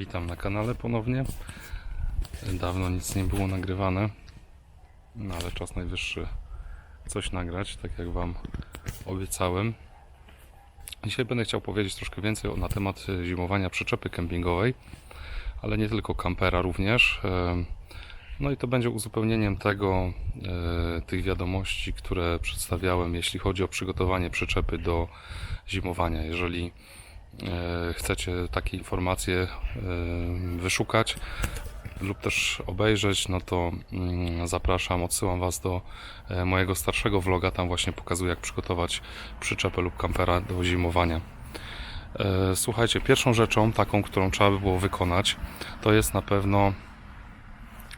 Witam na kanale ponownie. Dawno nic nie było nagrywane, no ale czas najwyższy coś nagrać, tak jak Wam obiecałem. Dzisiaj będę chciał powiedzieć troszkę więcej na temat e, zimowania przyczepy kempingowej, ale nie tylko kampera również. E, No i to będzie uzupełnieniem tego, e, tych wiadomości, które przedstawiałem, jeśli chodzi o przygotowanie przyczepy do zimowania. Jeżeli chcecie takie informacje e, wyszukać lub też obejrzeć, no to mm, zapraszam, odsyłam Was do e, mojego starszego vloga. Tam właśnie pokazuję, jak przygotować przyczepę lub kampera do zimowania. E, Słuchajcie, pierwszą rzeczą, taką, którą trzeba by było wykonać, to jest na pewno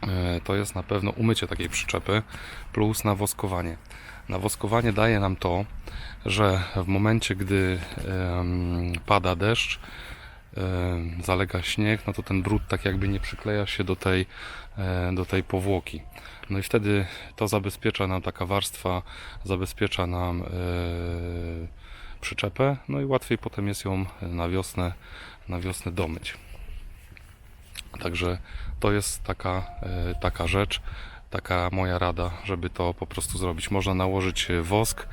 e, to jest na pewno umycie takiej przyczepy plus nawoskowanie. Nawoskowanie daje nam to, że w momencie, gdy pada deszcz, zalega śnieg, no to ten brud tak jakby nie przykleja się do tej, e, do tej powłoki. No i wtedy to zabezpiecza nam taka warstwa, zabezpiecza nam e, przyczepę, no i łatwiej potem jest ją na wiosnę, na wiosnę domyć. Także to jest taka, e, taka rzecz, taka moja rada, żeby to po prostu zrobić. Można nałożyć e, wosk,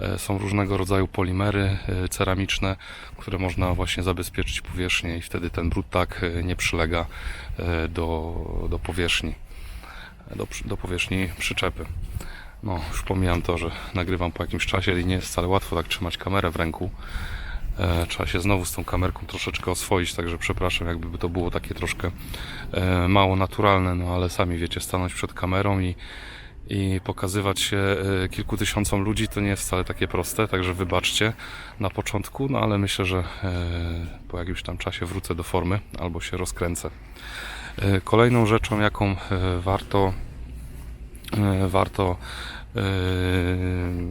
e, są różnego rodzaju polimery e, ceramiczne, które można właśnie zabezpieczyć powierzchnię i wtedy ten brud tak nie przylega do, do powierzchni, do, do powierzchni przyczepy. No, już pomijam to, że nagrywam po jakimś czasie i nie jest wcale łatwo tak trzymać kamerę w ręku. E, trzeba się znowu z tą kamerką troszeczkę oswoić, także przepraszam, jakby to było takie troszkę e, mało naturalne, no ale sami wiecie, stanąć przed kamerą i, i pokazywać się e, kilku tysiącom ludzi to nie jest wcale takie proste, także wybaczcie na początku, no ale myślę, że po jakimś tam czasie wrócę do formy albo się rozkręcę. Kolejną rzeczą, jaką warto warto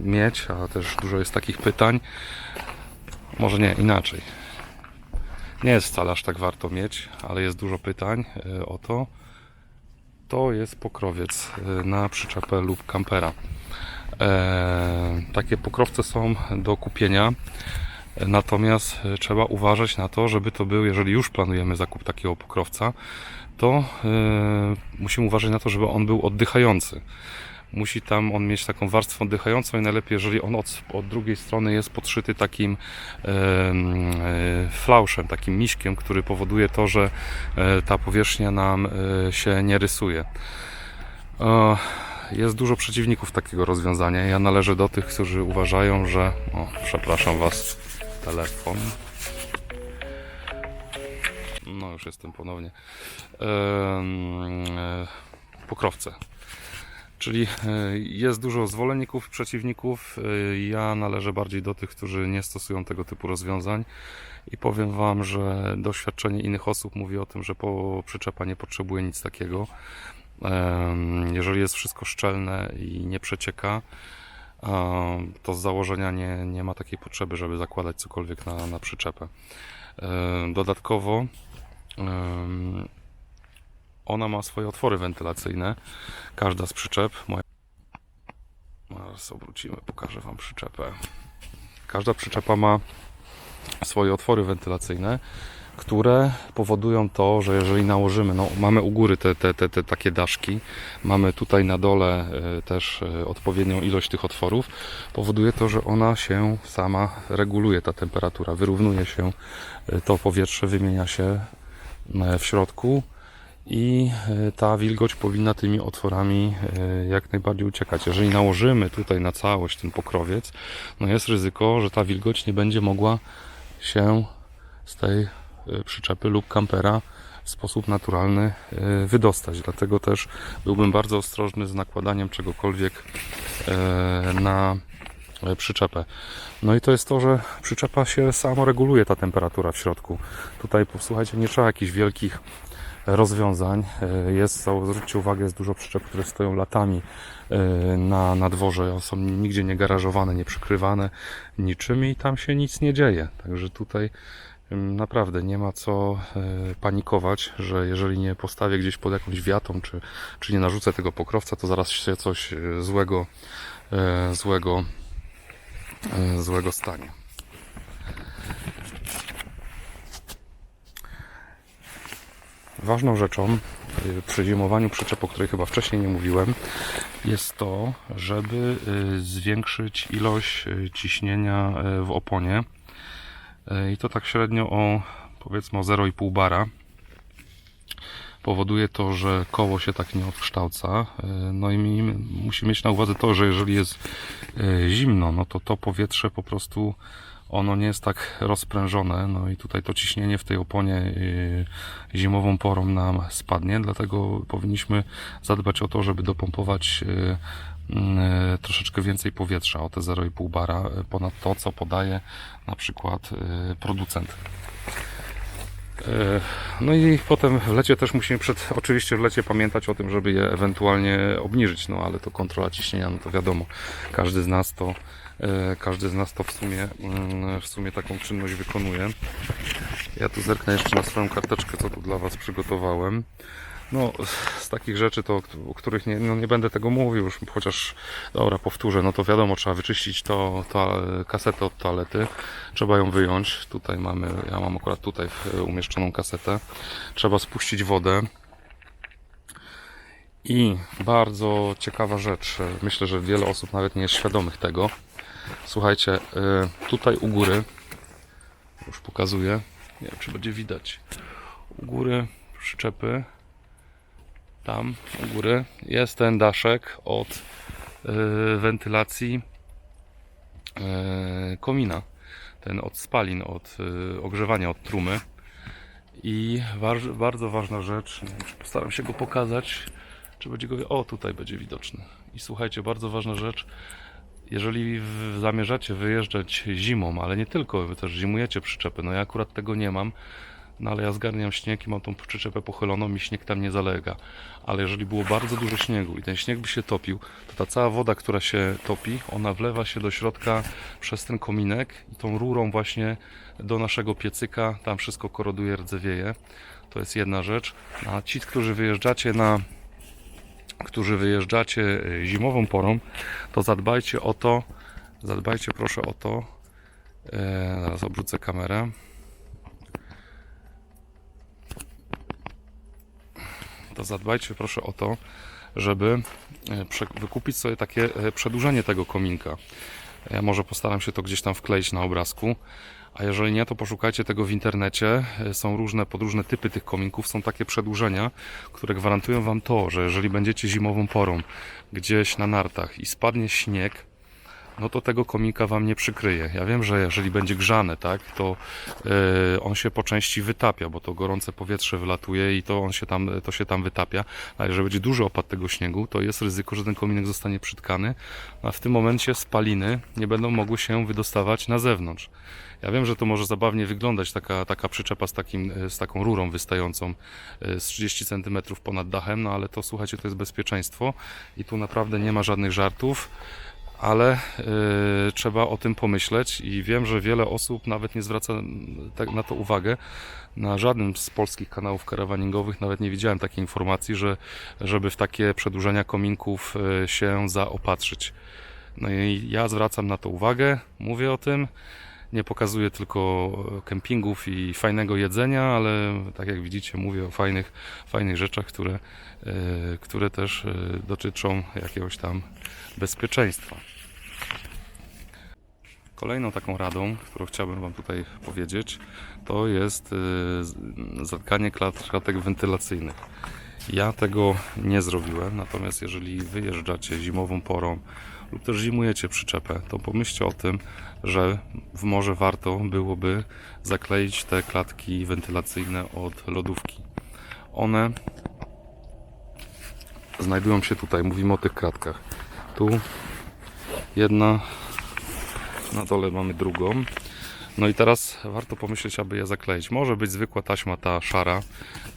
mieć, a też dużo jest takich pytań, może nie, inaczej. Nie jest wcale aż tak warto mieć, ale jest dużo pytań e, o to. To jest pokrowiec e, na przyczepę lub kampera. E, takie pokrowce są do kupienia. Natomiast trzeba uważać na to, żeby to był, jeżeli już planujemy zakup takiego pokrowca, to musimy uważać na to, żeby on był oddychający musi tam on mieć taką warstwę oddychającą i najlepiej, jeżeli on od, od drugiej strony jest podszyty takim e, flauszem, takim miśkiem, który powoduje to, że e, ta powierzchnia nam e, się nie rysuje. E, Jest dużo przeciwników takiego rozwiązania. Ja należę do tych, którzy uważają, że. O, przepraszam Was, telefon. No, już jestem ponownie. Em, e, Pokrowce. Czyli e, jest dużo zwolenników, przeciwników. E, Ja należę bardziej do tych, którzy nie stosują tego typu rozwiązań i powiem Wam, że doświadczenie innych osób mówi o tym, że po przyczepa nie potrzebuje nic takiego. Jeżeli jest wszystko szczelne i nie przecieka, to z założenia nie, nie ma takiej potrzeby, żeby zakładać cokolwiek na, na przyczepę. E, Dodatkowo ona ma swoje otwory wentylacyjne. Każda z przyczep. Moja... Zaraz obrócimy, pokażę Wam przyczepę. Każda przyczepa ma swoje otwory wentylacyjne, które powodują to, że jeżeli nałożymy, no mamy u góry te, te, te, te takie daszki, mamy tutaj na dole e, też e, odpowiednią ilość tych otworów, powoduje to, że ona się sama reguluje, ta temperatura, wyrównuje się, e, to powietrze wymienia się w środku i e, ta wilgoć powinna tymi otworami e, jak najbardziej uciekać. Jeżeli nałożymy tutaj na całość ten pokrowiec, no jest ryzyko, że ta wilgoć nie będzie mogła się z tej e, przyczepy lub kampera w sposób naturalny wydostać. Dlatego też byłbym bardzo ostrożny z nakładaniem czegokolwiek na przyczepę. No i to jest to, że przyczepa się samo reguluje ta temperatura w środku. Tutaj posłuchajcie, nie trzeba jakichś wielkich rozwiązań. E, Jest, zwróćcie uwagę, jest dużo przyczep, które stoją latami e, na, na dworze, są nigdzie nie garażowane, nie przykrywane niczym i tam się nic nie dzieje. Także tutaj em, naprawdę nie ma co e, panikować, że jeżeli nie postawię gdzieś pod jakąś wiatą, czy, czy nie narzucę tego pokrowca, to zaraz się coś złego, złego, złego stanie. Ważną rzeczą y, przy zimowaniu przyczep, o której chyba wcześniej nie mówiłem, jest to, żeby y, zwiększyć ilość y, ciśnienia w oponie. I to tak średnio o powiedzmy o 0,5 bara. Powoduje to, że koło się tak nie odkształca. No i mi- musi mieć na uwadze to, że jeżeli jest zimno, no to to powietrze po prostu ono nie jest tak rozprężone. No i tutaj to ciśnienie w tej oponie y, zimową porą nam spadnie, dlatego powinniśmy zadbać o to, żeby dopompować y, y, troszeczkę więcej powietrza, o te 0,5 bara ponad to, co podaje na przykład producent. No i potem w lecie też musimy przed, oczywiście w lecie pamiętać o tym, żeby je ewentualnie obniżyć, no ale to kontrola ciśnienia, no to wiadomo, każdy z nas to, każdy z nas to w sumie, mm, w sumie taką czynność wykonuje. Ja tu zerknę jeszcze na swoją karteczkę, co tu dla Was przygotowałem. No, z takich rzeczy, to, o których nie, no nie będę tego mówił, już chociaż, dobra, powtórzę, no to wiadomo, trzeba wyczyścić to, to kasetę od toalety, trzeba ją wyjąć, tutaj mamy, ja mam akurat tutaj umieszczoną kasetę, trzeba spuścić wodę. I bardzo ciekawa rzecz, myślę, że wiele osób nawet nie jest świadomych tego, słuchajcie, y, tutaj u góry, już pokazuję, nie wiem, czy będzie widać, u góry przyczepy, tam u góry jest ten daszek od y, wentylacji y, komina. Ten od spalin, od ogrzewania, od trumy. I bardzo ważna rzecz, postaram się go pokazać, czy będzie go. O, tutaj będzie widoczny. I słuchajcie, bardzo ważna rzecz. Jeżeli zamierzacie wyjeżdżać zimą, ale nie tylko, wy też zimujecie przyczepy, no ja akurat tego nie mam, no ale ja zgarniam śnieg i mam tą przyczepę pochyloną i śnieg tam nie zalega. Ale jeżeli było bardzo dużo śniegu i ten śnieg by się topił, to ta cała woda, która się topi, ona wlewa się do środka przez ten kominek i tą rurą właśnie do naszego piecyka, tam wszystko koroduje, rdzewieje. To jest jedna rzecz. A ci, którzy wyjeżdżacie na którzy wyjeżdżacie y, zimową porą, to zadbajcie o to, zadbajcie proszę o to, e, zaraz obrócę kamerę, to zadbajcie proszę o to, żeby e, wykupić sobie takie e, przedłużenie tego kominka. Ja może postaram się to gdzieś tam wkleić na obrazku. A jeżeli nie, to poszukajcie tego w internecie. E, Są różne, podróżne typy tych kominków. Są takie przedłużenia, które gwarantują Wam to, że jeżeli będziecie zimową porą gdzieś na nartach i spadnie śnieg, no to tego kominka Wam nie przykryje. Ja wiem, że jeżeli będzie grzane, tak, to e, on się po części wytapia, bo to gorące powietrze wylatuje i to on się tam, to się tam wytapia. A jeżeli będzie duży opad tego śniegu, to jest ryzyko, że ten kominek zostanie przytkany, a w tym momencie spaliny nie będą mogły się wydostawać na zewnątrz. Ja wiem, że to może zabawnie wyglądać, taka, taka przyczepa z, takim, e, z taką rurą wystającą e, z 30 cm ponad dachem, no ale to słuchajcie, to jest bezpieczeństwo i tu naprawdę nie ma żadnych żartów ale y, trzeba o tym pomyśleć i wiem, że wiele osób nawet nie zwraca tak na to uwagę. Na żadnym z polskich kanałów karawaningowych nawet nie widziałem takiej informacji, że żeby w takie przedłużenia kominków y, się zaopatrzyć. No i ja zwracam na to uwagę, mówię o tym. Nie pokazuję tylko kempingów i fajnego jedzenia, ale tak jak widzicie, mówię o fajnych, fajnych rzeczach, które, y, które też y, dotyczą jakiegoś tam bezpieczeństwa. Kolejną taką radą, którą chciałbym Wam tutaj powiedzieć, to jest y, zatkanie klat, klatek wentylacyjnych. Ja tego nie zrobiłem, natomiast jeżeli wyjeżdżacie zimową porą lub też zimujecie przyczepę, to pomyślcie o tym, że w warto byłoby zakleić te klatki wentylacyjne od lodówki. One znajdują się tutaj, mówimy o tych kratkach. Tu jedna, na dole mamy drugą. No i teraz warto pomyśleć, aby je zakleić. Może być zwykła taśma, ta szara,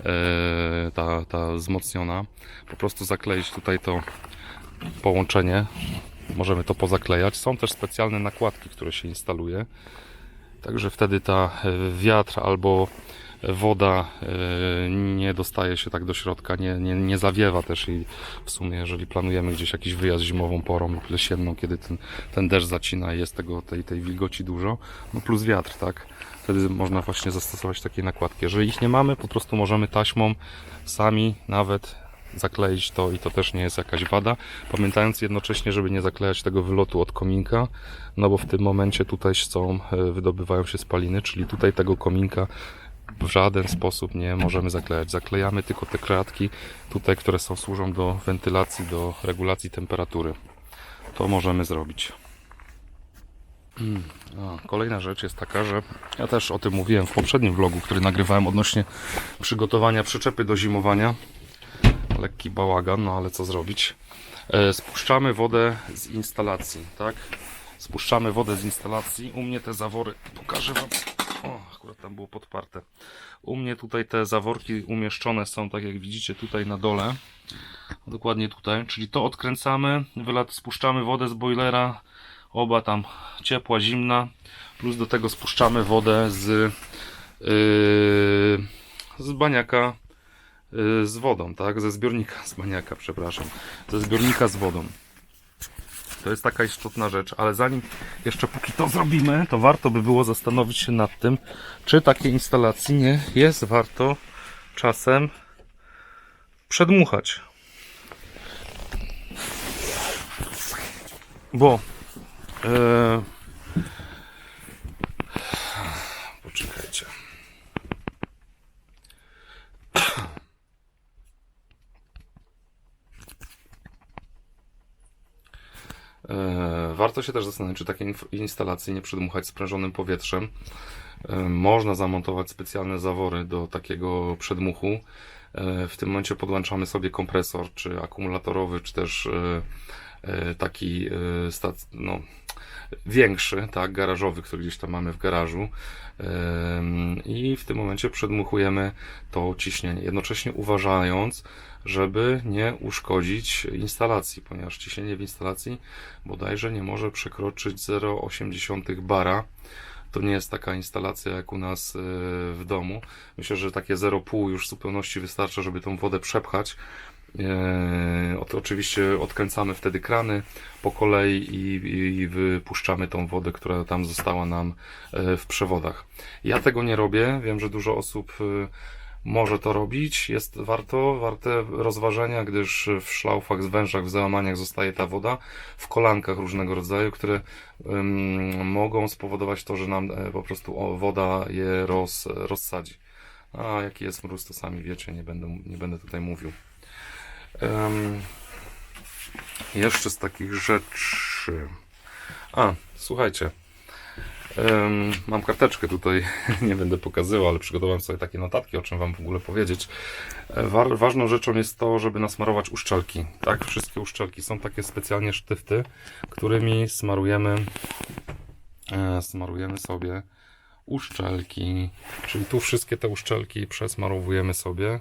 e, ta, ta wzmocniona. Po prostu zakleić tutaj to połączenie. Możemy to pozaklejać. Są też specjalne nakładki, które się instaluje. Także wtedy ta e, wiatr albo woda e, nie dostaje się tak do środka, nie, nie, nie zawiewa też i w sumie jeżeli planujemy gdzieś jakiś wyjazd zimową porą lub jesienną, kiedy ten, ten deszcz zacina i jest tego, tej, tej wilgoci dużo, no plus wiatr, tak? Wtedy można właśnie zastosować takie nakładki. Jeżeli ich nie mamy, po prostu możemy taśmą sami nawet zakleić to i to też nie jest jakaś wada. Pamiętając jednocześnie, żeby nie zaklejać tego wylotu od kominka, no bo w tym momencie tutaj są, e, wydobywają się spaliny, czyli tutaj tego kominka w żaden sposób nie możemy zaklejać. Zaklejamy tylko te kratki tutaj, które są, służą do wentylacji, do regulacji temperatury. To możemy zrobić. A, kolejna rzecz jest taka, że ja też o tym mówiłem w poprzednim vlogu, który nagrywałem odnośnie przygotowania przyczepy do zimowania. Lekki bałagan, no ale co zrobić? E, Spuszczamy wodę z instalacji, tak? Spuszczamy wodę z instalacji. U mnie te zawory, pokażę Wam. Akurat tam było podparte. U mnie tutaj te zaworki umieszczone są, tak jak widzicie, tutaj na dole. Dokładnie tutaj, czyli to odkręcamy, wylat, spuszczamy wodę z boilera, oba tam ciepła, zimna, plus do tego spuszczamy wodę z, yy, z baniaka yy, z wodą, tak? Ze zbiornika z baniaka, przepraszam. Ze zbiornika z wodą. To jest taka istotna rzecz, ale zanim jeszcze póki to zrobimy, to warto by było zastanowić się nad tym, czy takiej instalacji nie jest warto czasem przedmuchać. Bo e, poczekajcie. E, Warto się też zastanowić, czy takiej inf- instalacji nie przedmuchać sprężonym powietrzem. E, Można zamontować specjalne zawory do takiego przedmuchu. E, W tym momencie podłączamy sobie kompresor, czy akumulatorowy, czy też e, e, taki e, no, większy, tak, garażowy, który gdzieś tam mamy w garażu. I w tym momencie przedmuchujemy to ciśnienie, jednocześnie uważając, żeby nie uszkodzić instalacji, ponieważ ciśnienie w instalacji bodajże nie może przekroczyć 0,8 bara. To nie jest taka instalacja jak u nas e, w domu. Myślę, że takie 0,5 już w zupełności wystarcza, żeby tą wodę przepchać. Ot- Oczywiście odkręcamy wtedy krany po kolei i, wypuszczamy tą wodę, która tam została nam e, w przewodach. Ja tego nie robię. Wiem, że dużo osób może to robić. Jest warto, warte rozważenia, gdyż w szlaufach, zwężach, w załamaniach zostaje ta woda w kolankach różnego rodzaju, które ym, mogą spowodować to, że nam e, po prostu woda je roz, rozsadzi. A jaki jest mróz, to sami wiecie, nie będę, nie będę tutaj mówił. Em, jeszcze z takich rzeczy. A, słuchajcie. Mam karteczkę tutaj, nie będę pokazywał, ale przygotowałem sobie takie notatki, o czym Wam w ogóle powiedzieć. E, Wa ważną rzeczą jest to, żeby nasmarować uszczelki. Tak, wszystkie uszczelki są takie specjalnie sztywty, którymi smarujemy, e, smarujemy sobie uszczelki. Czyli tu wszystkie te uszczelki przesmarowujemy sobie,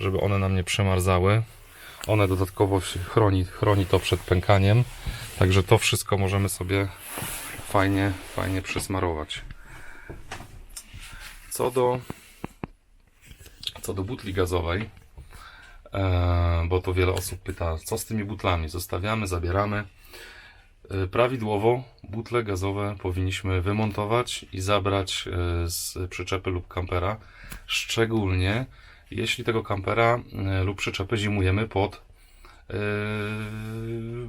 żeby one nam nie przemarzały. One dodatkowo chroni, chroni to przed pękaniem. Także to wszystko możemy sobie fajnie, fajnie przesmarować. Co do, co do butli gazowej, e, bo to wiele osób pyta, co z tymi butlami? Zostawiamy, zabieramy. E, Prawidłowo butle gazowe powinniśmy wymontować i zabrać e, z przyczepy lub kampera, szczególnie jeśli tego kampera lub przyczepy zimujemy pod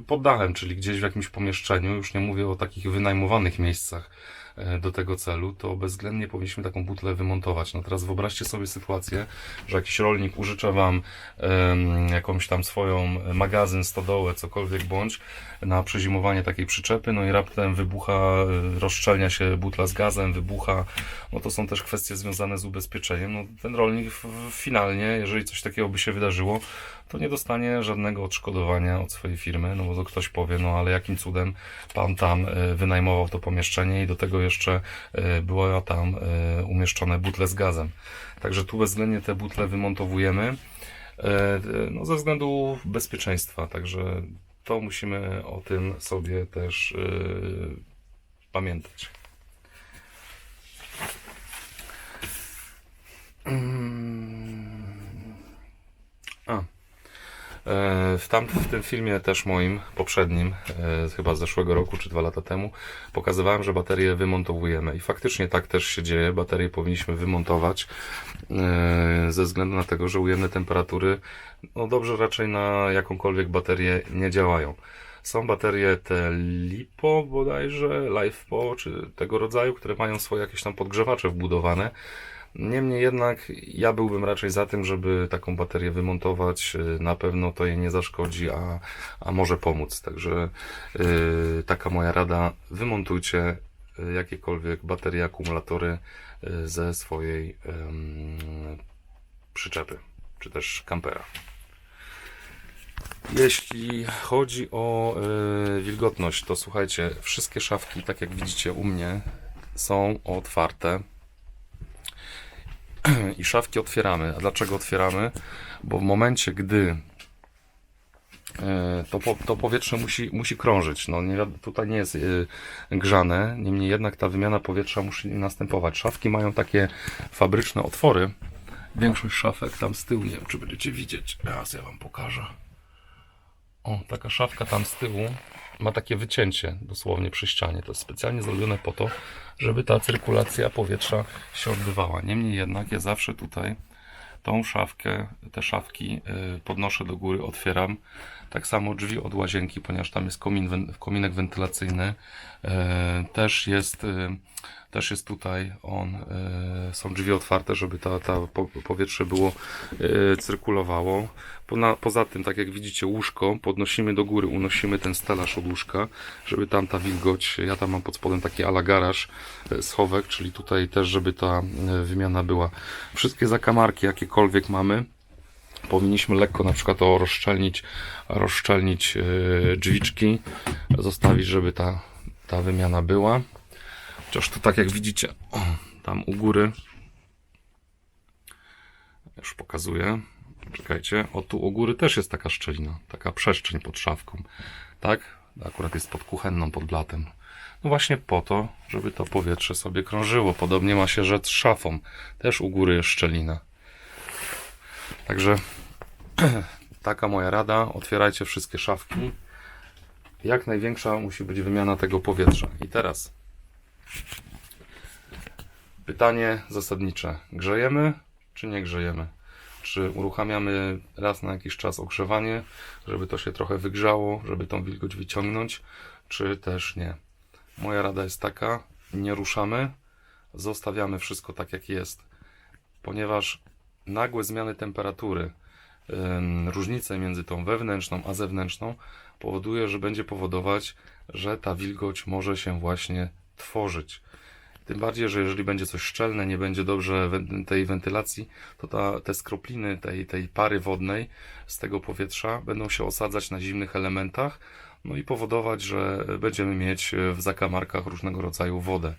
pod dachem, czyli gdzieś w jakimś pomieszczeniu, już nie mówię o takich wynajmowanych miejscach e, do tego celu, to bezwzględnie powinniśmy taką butlę wymontować. No teraz wyobraźcie sobie sytuację, że jakiś rolnik użycza Wam em, jakąś tam swoją magazyn, stodołę, cokolwiek bądź na przezimowanie takiej przyczepy, no i raptem wybucha, rozszczelnia się butla z gazem, wybucha, no to są też kwestie związane z ubezpieczeniem. No ten rolnik finalnie, jeżeli coś takiego by się wydarzyło, to nie dostanie żadnego odszkodowania od swojej firmy, no bo to ktoś powie, no ale jakim cudem pan tam e, wynajmował to pomieszczenie i do tego jeszcze e, były tam e, umieszczone butle z gazem. Także tu bezwzględnie te butle wymontowujemy no, ze względu bezpieczeństwa, także to musimy o tym sobie też pamiętać. Mm. A. W, tam, w tym filmie też moim, poprzednim, e, chyba z zeszłego roku czy dwa lata temu, pokazywałem, że baterie wymontowujemy. I faktycznie tak też się dzieje. Baterie powinniśmy wymontować e, ze względu na tego, że ujemne temperatury, no dobrze raczej na jakąkolwiek baterię nie działają. Są baterie te LiPo bodajże, LiFePo, czy tego rodzaju, które mają swoje jakieś tam podgrzewacze wbudowane. Niemniej jednak ja byłbym raczej za tym, żeby taką baterię wymontować. Yy, Na pewno to jej nie zaszkodzi, a, a może pomóc. Także yy, taka moja rada, wymontujcie yy, jakiekolwiek baterie, akumulatory yy, ze swojej ym, przyczepy, czy też kampera. Jeśli chodzi o y, wilgotność, to słuchajcie, wszystkie szafki, tak jak widzicie u mnie, są otwarte. I szafki otwieramy. A dlaczego otwieramy? Bo w momencie, gdy y, to, po, to powietrze musi, musi krążyć. No, nie, tutaj nie jest y, grzane, niemniej jednak ta wymiana powietrza musi następować. Szafki mają takie fabryczne otwory. Większość szafek tam z tyłu, nie wiem czy będziecie widzieć. Raz ja wam pokażę. O, taka szafka tam z tyłu ma takie wycięcie dosłownie przy ścianie. To jest specjalnie zrobione po to, żeby ta cyrkulacja powietrza się odbywała. Niemniej jednak ja zawsze tutaj tą szafkę, te szafki y, podnoszę do góry, otwieram. Tak samo drzwi od łazienki, ponieważ tam jest komin, kominek wentylacyjny. E, Też jest, y, też jest tutaj on, y, są drzwi otwarte, żeby ta, ta po- powietrze było y, cyrkulowało. Poza tym, tak jak widzicie, łóżko podnosimy do góry, unosimy ten stelaż od łóżka, żeby tam ta wilgoć, ja tam mam pod spodem taki ala garaż, e, schowek, czyli tutaj też, żeby ta e, wymiana była. Wszystkie zakamarki, jakiekolwiek mamy, powinniśmy lekko na przykład o rozszczelnić, rozszczelnić e, drzwiczki, zostawić, żeby ta, ta wymiana była. Chociaż tu tak jak widzicie, o, tam u góry, już pokazuję, czekajcie, o tu u góry też jest taka szczelina, taka przestrzeń pod szafką, tak? Akurat jest pod kuchenną, pod blatem. No właśnie po to, żeby to powietrze sobie krążyło. Podobnie ma się rzec z szafą. Też u góry jest szczelina. Także taka moja rada. Otwierajcie wszystkie szafki. Jak największa musi być wymiana tego powietrza. I teraz pytanie zasadnicze. Grzejemy czy nie grzejemy? Czy uruchamiamy raz na jakiś czas ogrzewanie, żeby to się trochę wygrzało, żeby tą wilgoć wyciągnąć, czy też nie? Moja rada jest taka: nie ruszamy, zostawiamy wszystko tak jak jest, ponieważ nagłe zmiany temperatury, różnice między tą wewnętrzną a zewnętrzną powoduje, że będzie powodować, że ta wilgoć może się właśnie tworzyć. Tym bardziej, że jeżeli będzie coś szczelne, nie będzie dobrze tej wentylacji, to ta, te skropliny tej, tej pary wodnej z tego powietrza będą się osadzać na zimnych elementach, no i powodować, że będziemy mieć w zakamarkach różnego rodzaju wodę.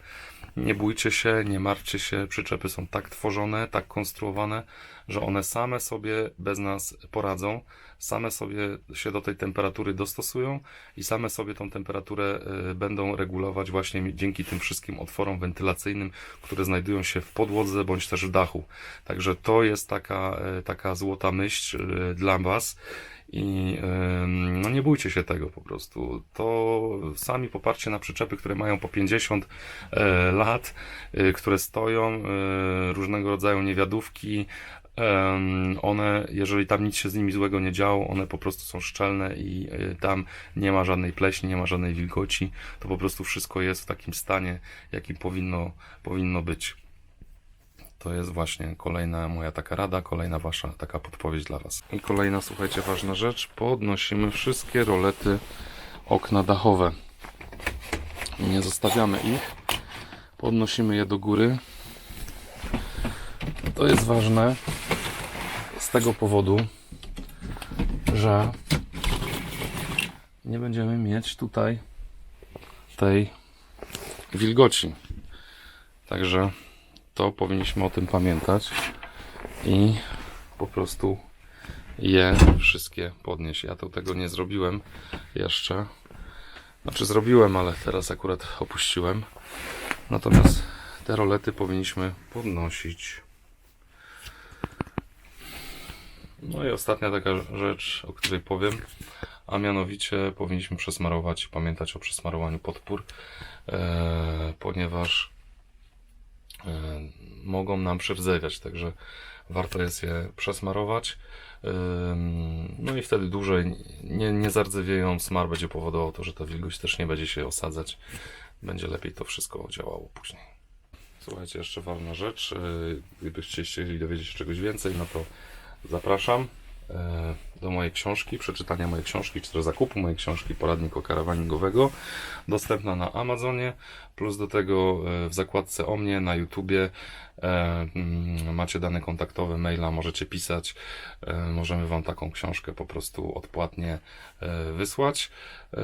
Nie bójcie się, nie martwcie się, przyczepy są tak tworzone, tak konstruowane, że one same sobie bez nas poradzą, same sobie się do tej temperatury dostosują i same sobie tą temperaturę y, będą regulować właśnie dzięki tym wszystkim otworom wentylacyjnym, które znajdują się w podłodze bądź też w dachu. Także to jest taka, y, taka złota myśl y, dla Was. I no nie bójcie się tego po prostu. To sami popatrzcie na przyczepy, które mają po 50 e, lat, y, które stoją, y, różnego rodzaju niewiadówki. One, jeżeli tam nic się z nimi złego nie działo, one po prostu są szczelne i tam nie ma żadnej pleśni, nie ma żadnej wilgoci. To po prostu wszystko jest w takim stanie, jakim powinno, powinno być. To jest właśnie kolejna moja taka rada, kolejna wasza taka podpowiedź dla was. I kolejna, słuchajcie, ważna rzecz. Podnosimy wszystkie rolety okna dachowe. Nie zostawiamy ich. Podnosimy je do góry. To jest ważne z tego powodu, że nie będziemy mieć tutaj tej wilgoci. Także to powinniśmy o tym pamiętać i po prostu je wszystkie podnieść. Ja to tego nie zrobiłem jeszcze. Znaczy zrobiłem, ale teraz akurat opuściłem. Natomiast te rolety powinniśmy podnosić. No i ostatnia taka rzecz, o której powiem, a mianowicie powinniśmy przesmarować, pamiętać o przesmarowaniu podpór, e, ponieważ mogą nam przewdzewiać, także warto jest je przesmarować. Ym, No i wtedy dłużej nie, nie zardzewieją, smar będzie powodował to, że ta wilgoć też nie będzie się osadzać. Będzie lepiej to wszystko działało później. Słuchajcie, jeszcze ważna rzecz. yy, Gdybyście chcieli dowiedzieć się czegoś więcej, no to zapraszam do mojej książki, przeczytania mojej książki, czy do zakupu mojej książki Poradnik karawaningowego. Dostępna na Amazonie, plus do tego yy, w zakładce o mnie na YouTubie e, mm, macie dane kontaktowe, maila, możecie pisać. E, Możemy Wam taką książkę po prostu odpłatnie e, wysłać. E,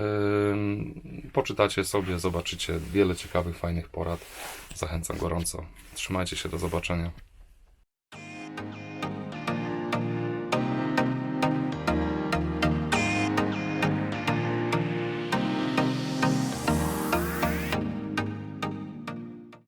Poczytacie sobie, zobaczycie wiele ciekawych, fajnych porad. Zachęcam gorąco. Trzymajcie się, do zobaczenia.